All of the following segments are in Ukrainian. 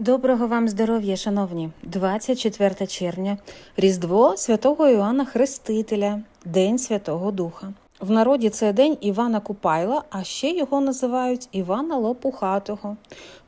Доброго вам здоров'я, шановні! 24 червня, Різдво святого Іоанна Хрестителя, День Святого Духа. В народі це день Івана Купайла, а ще його називають Івана Лопухатого.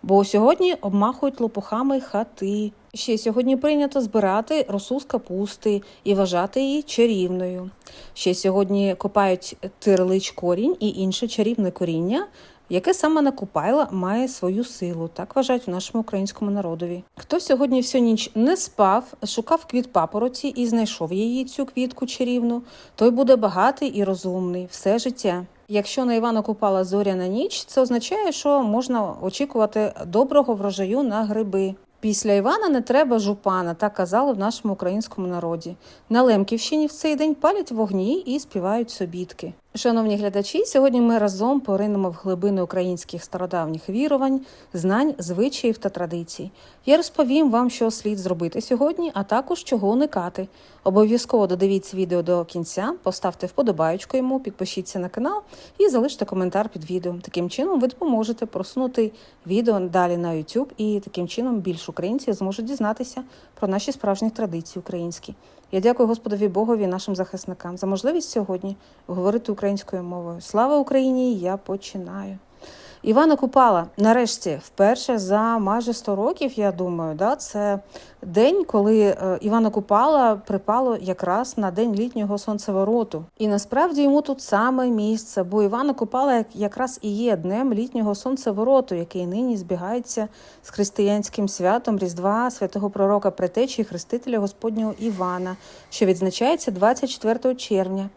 Бо сьогодні обмахують лопухами хати. Ще сьогодні прийнято збирати росу з капусти і вважати її чарівною. Ще сьогодні копають тирлич корінь і інше чарівне коріння, яке саме на Купайла має свою силу, так вважають в нашому українському народові. Хто сьогодні всю ніч не спав, шукав квіт папороті і знайшов її цю квітку чарівну, той буде багатий і розумний все життя. Якщо на Івана Купала зоряна ніч, це означає, що можна очікувати доброго врожаю на гриби. Після Івана не треба жупана, так казали в нашому українському народі. На Лемківщині в цей день палять вогні і співають собітки. Шановні глядачі, сьогодні ми разом поринемо в глибини українських стародавніх вірувань, знань, звичаїв та традицій. Я розповім вам, що слід зробити сьогодні, а також чого уникати. Обов'язково додивіться відео до кінця, поставте вподобаючку йому, підпишіться на канал і залиште коментар під відео. Таким чином ви допоможете просунути відео далі на YouTube, і таким чином більш українців зможуть дізнатися про наші справжні традиції українські. Я дякую Господові Богові, нашим захисникам за можливість сьогодні говорити українською мовою. Слава Україні! Я починаю. Івана Купала, нарешті, вперше за майже 100 років, я думаю, да, це день, коли е, Івана Купала припало якраз на день літнього сонцевороту. І насправді йому тут саме місце, бо Івана Купала якраз і є днем літнього сонцевороту, який нині збігається з християнським святом Різдва святого пророка Претечі і Хрестителя Господнього Івана, що відзначається 24 червня.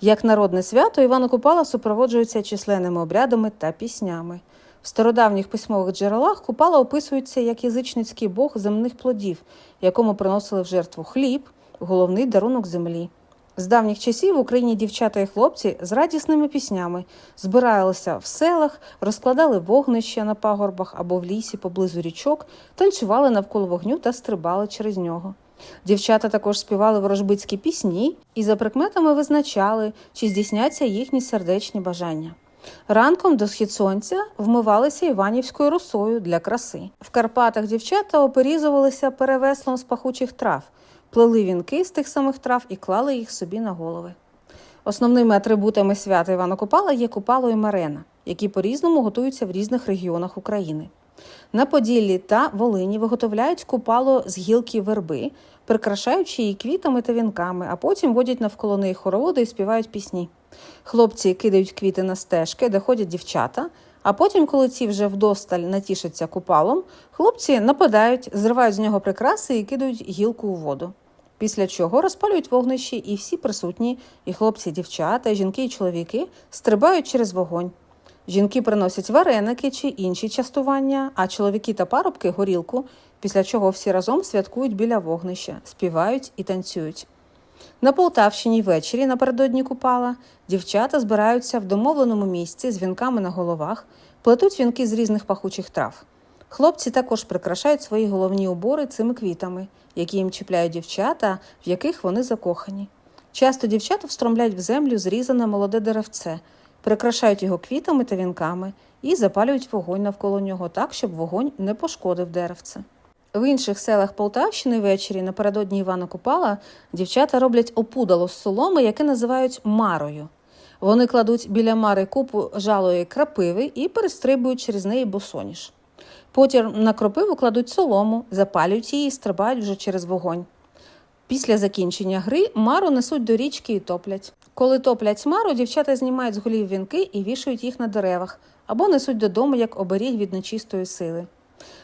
Як народне свято, Івана Купала супроводжується численними обрядами та піснями. В стародавніх письмових джерелах Купала описується як язичницький бог земних плодів, якому приносили в жертву хліб, головний дарунок землі. З давніх часів в Україні дівчата і хлопці з радісними піснями збиралися в селах, розкладали вогнища на пагорбах або в лісі поблизу річок, танцювали навколо вогню та стрибали через нього. Дівчата також співали ворожбицькі пісні і за прикметами визначали, чи здійсняться їхні сердечні бажання. Ранком до схід сонця вмивалися іванівською росою для краси. В Карпатах дівчата оперізувалися перевеслом з пахучих трав, плели вінки з тих самих трав і клали їх собі на голови. Основними атрибутами свята Івана Купала є Купало і Марена, які по-різному готуються в різних регіонах України. На Поділлі та Волині виготовляють купало з гілки верби, прикрашаючи її квітами та вінками, а потім водять навколо неї хороводи і співають пісні. Хлопці кидають квіти на стежки, де ходять дівчата. А потім, коли ці вже вдосталь натішаться купалом, хлопці нападають, зривають з нього прикраси і кидають гілку у воду. Після чого розпалюють вогнищі, і всі присутні, і хлопці, і дівчата, і жінки і чоловіки стрибають через вогонь. Жінки приносять вареники чи інші частування, а чоловіки та парубки горілку, після чого всі разом святкують біля вогнища, співають і танцюють. На Полтавщині ввечері напередодні Купала дівчата збираються в домовленому місці з вінками на головах, плетуть вінки з різних пахучих трав. Хлопці також прикрашають свої головні убори цими квітами, які їм чіпляють дівчата, в яких вони закохані. Часто дівчата встромляють в землю зрізане молоде деревце, прикрашають його квітами та вінками і запалюють вогонь навколо нього так, щоб вогонь не пошкодив деревце. В інших селах Полтавщини ввечері напередодні Івана Купала дівчата роблять опудало з соломи, яке називають марою. Вони кладуть біля мари купу жалої крапиви і перестрибують через неї босоніж. Потім на кропиву кладуть солому, запалюють її і стрибають вже через вогонь. Після закінчення гри мару несуть до річки і топлять. Коли топлять мару, дівчата знімають з голів вінки і вішають їх на деревах або несуть додому як оберіг від нечистої сили.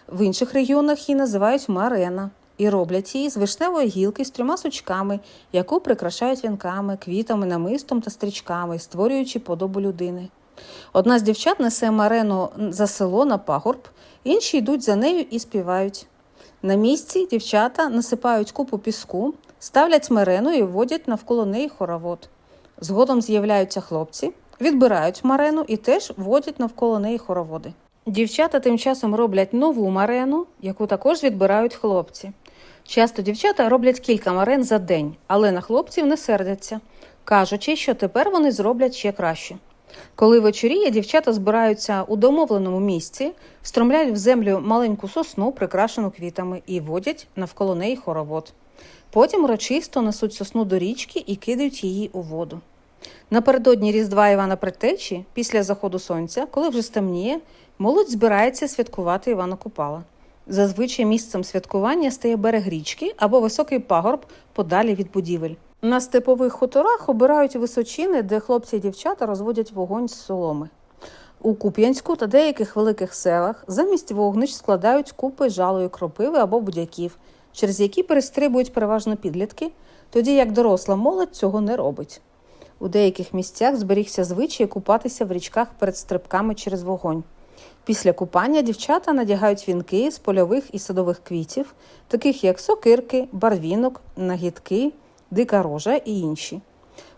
В інших регіонах її називають марена і роблять її з вишневої гілки з трьома сучками, яку прикрашають вінками, квітами, намистом та стрічками, створюючи подобу людини. Одна з дівчат несе марену за село на пагорб, інші йдуть за нею і співають. На місці дівчата насипають купу піску, ставлять марену і вводять навколо неї хоровод. Згодом з'являються хлопці, відбирають марену і теж вводять навколо неї хороводи. Дівчата тим часом роблять нову марену, яку також відбирають хлопці. Часто дівчата роблять кілька марен за день, але на хлопців не сердяться, кажучи, що тепер вони зроблять ще краще. Коли вечоріє, дівчата збираються у домовленому місці, встромляють в землю маленьку сосну, прикрашену квітами, і водять навколо неї хоровод. Потім урочисто несуть сосну до річки і кидають її у воду. Напередодні Різдва Івана Предтечі, після заходу сонця, коли вже стемніє, молодь збирається святкувати Івана Купала. Зазвичай місцем святкування стає берег річки або високий пагорб подалі від будівель. На степових хуторах обирають височини, де хлопці і дівчата розводять вогонь з соломи. У Куп'янську та деяких великих селах замість вогнищ складають купи жалої кропиви або будяків, через які перестрибують переважно підлітки, тоді як доросла молодь цього не робить. У деяких місцях зберігся звичай купатися в річках перед стрибками через вогонь. Після купання дівчата надягають вінки з польових і садових квітів, таких як сокирки, барвінок, нагідки, дика рожа і інші.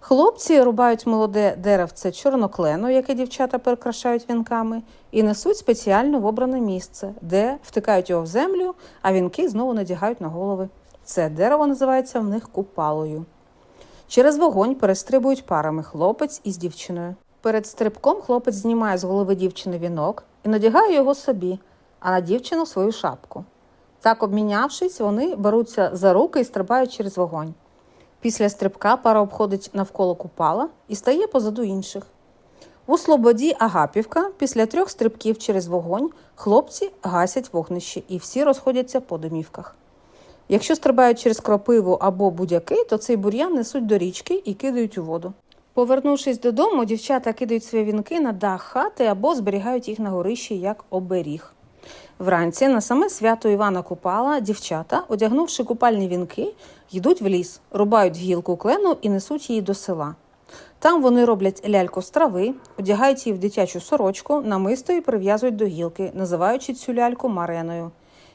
Хлопці рубають молоде деревце чорноклену, яке дівчата перекрашають вінками, і несуть спеціально в обране місце, де втикають його в землю, а вінки знову надягають на голови. Це дерево називається в них купалою. Через вогонь перестрибують парами хлопець із дівчиною. Перед стрибком хлопець знімає з голови дівчини вінок і надягає його собі, а на дівчину свою шапку. Так, обмінявшись, вони беруться за руки і стрибають через вогонь. Після стрибка пара обходить навколо купала і стає позаду інших. У Слободі Агапівка після трьох стрибків через вогонь хлопці гасять вогнище і всі розходяться по домівках. Якщо стрибають через кропиву або будь-який, то цей бур'ян несуть до річки і кидають у воду. Повернувшись додому, дівчата кидають свої вінки на дах хати або зберігають їх на горищі як оберіг. Вранці на саме свято Івана Купала дівчата, одягнувши купальні вінки, йдуть в ліс, рубають гілку клену і несуть її до села. Там вони роблять ляльку з трави, одягають її в дитячу сорочку, намисто і прив'язують до гілки, називаючи цю ляльку мареною.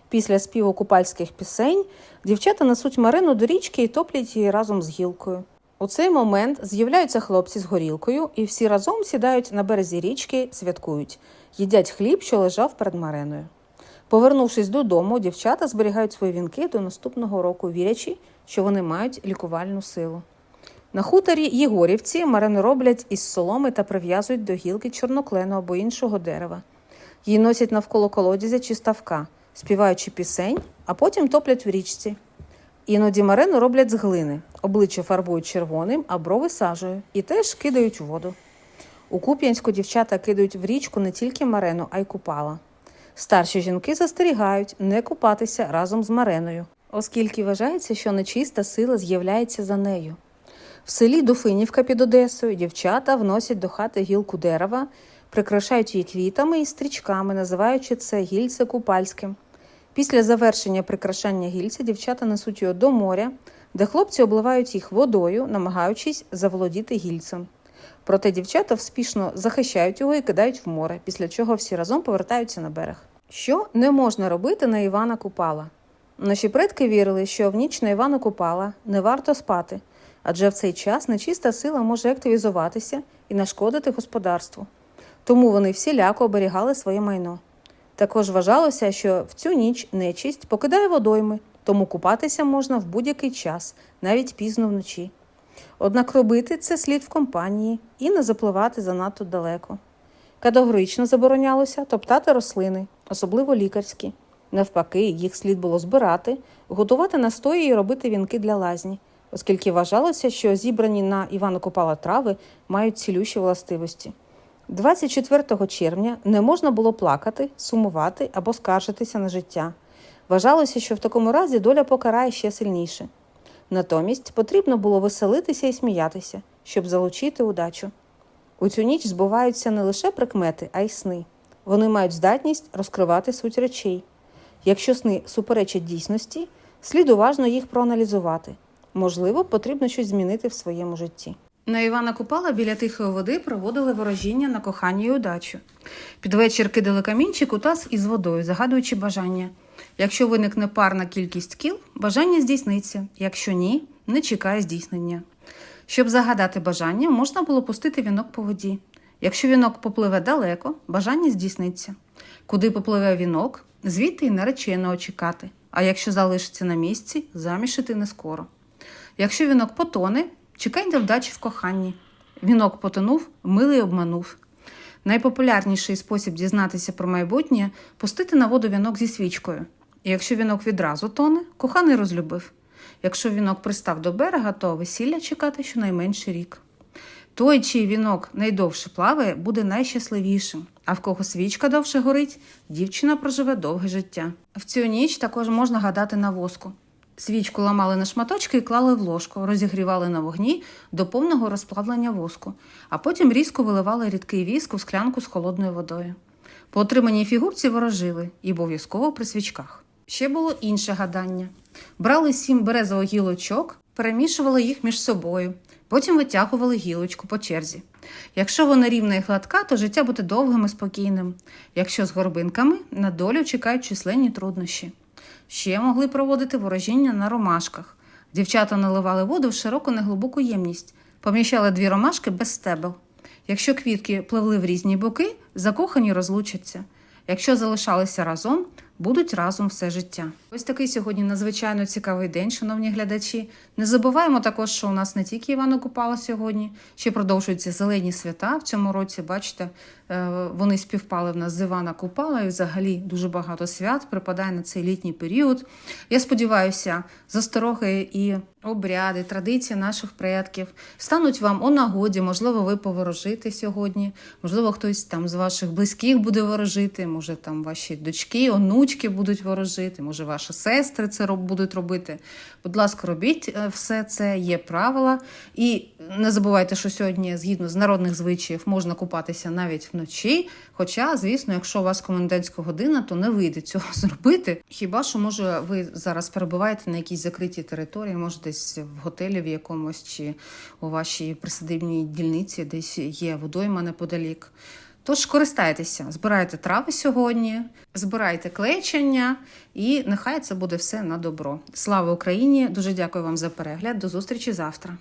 Після співу купальських пісень дівчата несуть марену до річки і топлять її разом з гілкою. У цей момент з'являються хлопці з горілкою, і всі разом сідають на березі річки, святкують, їдять хліб, що лежав перед мареною. Повернувшись додому, дівчата зберігають свої вінки до наступного року, вірячи, що вони мають лікувальну силу. На хуторі Єгорівці марену роблять із соломи та прив'язують до гілки чорноклену або іншого дерева. Її носять навколо колодязя чи ставка, співаючи пісень, а потім топлять в річці. Іноді марену роблять з глини, обличчя фарбують червоним, а брови сажею, і теж кидають у воду. У Куп'янську дівчата кидають в річку не тільки марену, а й купала. Старші жінки застерігають не купатися разом з мареною, оскільки вважається, що нечиста сила з'являється за нею. В селі Дуфинівка під Одесою дівчата вносять до хати гілку дерева, прикрашають її квітами і стрічками, називаючи це гільце купальським. Після завершення прикрашання гільця дівчата несуть його до моря, де хлопці обливають їх водою, намагаючись заволодіти гільцем. Проте дівчата вспішно захищають його і кидають в море, після чого всі разом повертаються на берег. Що не можна робити на Івана Купала? Наші предки вірили, що в ніч на Івана Купала не варто спати, адже в цей час нечиста сила може активізуватися і нашкодити господарству. Тому вони всіляко оберігали своє майно. Також вважалося, що в цю ніч нечисть покидає водойми, тому купатися можна в будь-який час, навіть пізно вночі. Однак робити це слід в компанії і не запливати занадто далеко. Категорично заборонялося топтати рослини, особливо лікарські. Навпаки, їх слід було збирати, готувати настої і робити вінки для лазні, оскільки вважалося, що зібрані на Івана Купала трави мають цілющі властивості. 24 червня не можна було плакати, сумувати або скаржитися на життя. Вважалося, що в такому разі доля покарає ще сильніше. Натомість потрібно було веселитися і сміятися, щоб залучити удачу. У цю ніч збуваються не лише прикмети, а й сни. Вони мають здатність розкривати суть речей. Якщо сни суперечать дійсності, слід уважно їх проаналізувати. Можливо, потрібно щось змінити в своєму житті. На Івана Купала біля тихої води проводили ворожіння на кохання і удачу. Під вечір кидали камінчик у таз із водою, загадуючи бажання. Якщо виникне парна кількість кіл, бажання здійсниться. Якщо ні, не чекає здійснення. Щоб загадати бажання, можна було пустити вінок по воді. Якщо вінок попливе далеко, бажання здійсниться. Куди попливе вінок, звідти й нареченого чекати. А якщо залишиться на місці, заміж іти не скоро. Якщо вінок потоне, чекайте вдачі в коханні. Вінок потонув, милий обманув. Найпопулярніший спосіб дізнатися про майбутнє пустити на воду вінок зі свічкою. І якщо вінок відразу тоне, коханий розлюбив. Якщо вінок пристав до берега, то весілля чекати щонайменше рік. Той, чий вінок найдовше плаває, буде найщасливішим. А в кого свічка довше горить, дівчина проживе довге життя. В цю ніч також можна гадати на воску. Свічку ламали на шматочки і клали в ложку, розігрівали на вогні до повного розплавлення воску, а потім різко виливали рідкий віск у склянку з холодною водою. По отриманій фігурці ворожили і обов'язково при свічках. Ще було інше гадання: брали сім березових гілочок, перемішували їх між собою, потім витягували гілочку по черзі. Якщо вона рівна і гладка, то життя буде довгим і спокійним. Якщо з горбинками, на долю чекають численні труднощі. Ще могли проводити ворожіння на ромашках. Дівчата наливали воду в широку неглибоку ємність, поміщали дві ромашки без стебел. Якщо квітки пливли в різні боки, закохані розлучаться. Якщо залишалися разом, будуть разом все життя. Ось такий сьогодні надзвичайно цікавий день, шановні глядачі. Не забуваємо також, що у нас не тільки Івана Купала сьогодні, ще продовжуються зелені свята в цьому році. Бачите, е, вони співпали в нас з Івана Купала, і взагалі дуже багато свят припадає на цей літній період. Я сподіваюся, застороги і обряди, традиції наших предків стануть вам у нагоді. Можливо, ви поворожите сьогодні, можливо, хтось там з ваших близьких буде ворожити, може там ваші дочки, онучки будуть ворожити, може ваші сестри це будуть робити. Будь ласка, робіть е, все це, є правила. І не забувайте, що сьогодні, згідно з народних звичаїв, можна купатися навіть вночі. Хоча, звісно, якщо у вас комендантська година, то не вийде цього зробити. Хіба що може ви зараз перебуваєте на якійсь закритій території, може десь в готелі в якомусь чи у вашій присадибній дільниці, десь є водойма неподалік. Тож користайтеся, збирайте трави сьогодні, збирайте клечення, і нехай це буде все на добро. Слава Україні! Дуже дякую вам за перегляд. До зустрічі завтра.